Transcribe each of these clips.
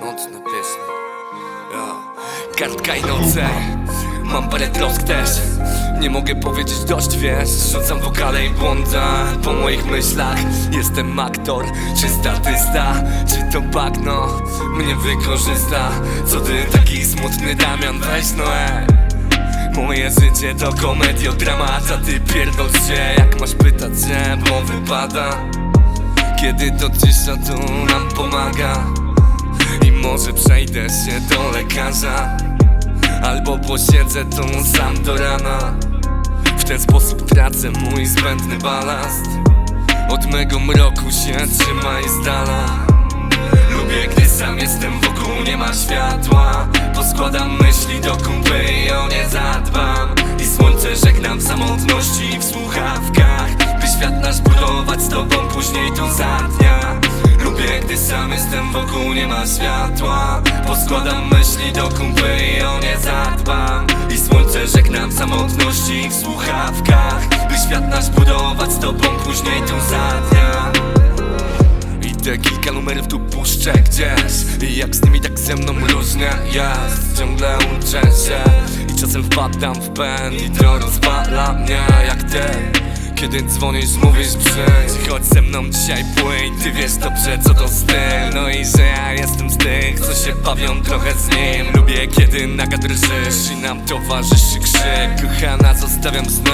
Nocne pieśni. Kartka i noce. Mam parę trosk też. Nie mogę powiedzieć dość, wiesz? Rzucam wokale i błądzę. Po moich myślach Jestem aktor, czy statysta Czy to bagno mnie wykorzysta? Co ty taki smutny Damian, weź no e. Moje życie to komediodramat, a ty pierdol się. Jak masz pytać się, bo wypada. Kiedy to cisza tu nam pomaga? I może przejdę się do lekarza? Albo posiedzę tu sam do rana? W ten sposób tracę mój zbędny balast. Od mego mroku się trzymaj z dala Lubię, gdy sam jestem wokół, nie ma światła. Poskładam myśli do kumpy i o nie zadbam. I słońce żegnam w samotności w słuchawkach świat nasz budować z tobą później tu za dnia Lubię, gdy sam jestem wokół, nie ma światła. Poskładam myśli do kumpy i o nie zadbam. I słońce żegnam samotności w słuchawkach. By świat nasz budować z tobą później tu za dnia i te kilka numerów tu puszczę gdzieś. I jak z nimi tak ze mną różnie jest. Ciągle uczę się I czasem wpadam w pęd. I to rozwala mnie jak ty kiedy dzwonisz, mówisz przyjdź Chodź ze mną dzisiaj płyń. Ty wiesz dobrze co to styl. No i że ja jestem z tych Co się bawią trochę z nim. Lubię kiedy naga drżysz I nam towarzyszy krzyk. Kochana zostawiam sny.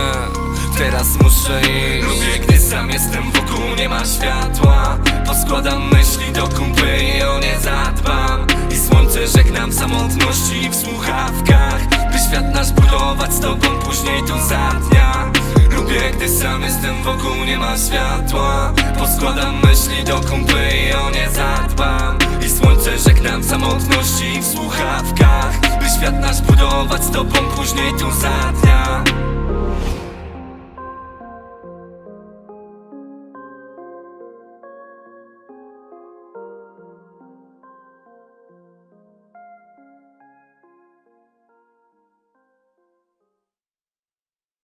Teraz muszę iść. Lubię gdy sam jestem wokół nie ma światła. Poskładam myśli do kumpy i o nie zadbam. I słońce żegnam samotności w słuchawkach świat nasz budować z tobą później tu za dnia Lubię gdy sam jestem wokół nie ma światła. Poskładam myśli do kumpy i o nie zadbam. I słońce żegnam samotności w słuchawkach. By świat nasz budować z tobą później tu za dnia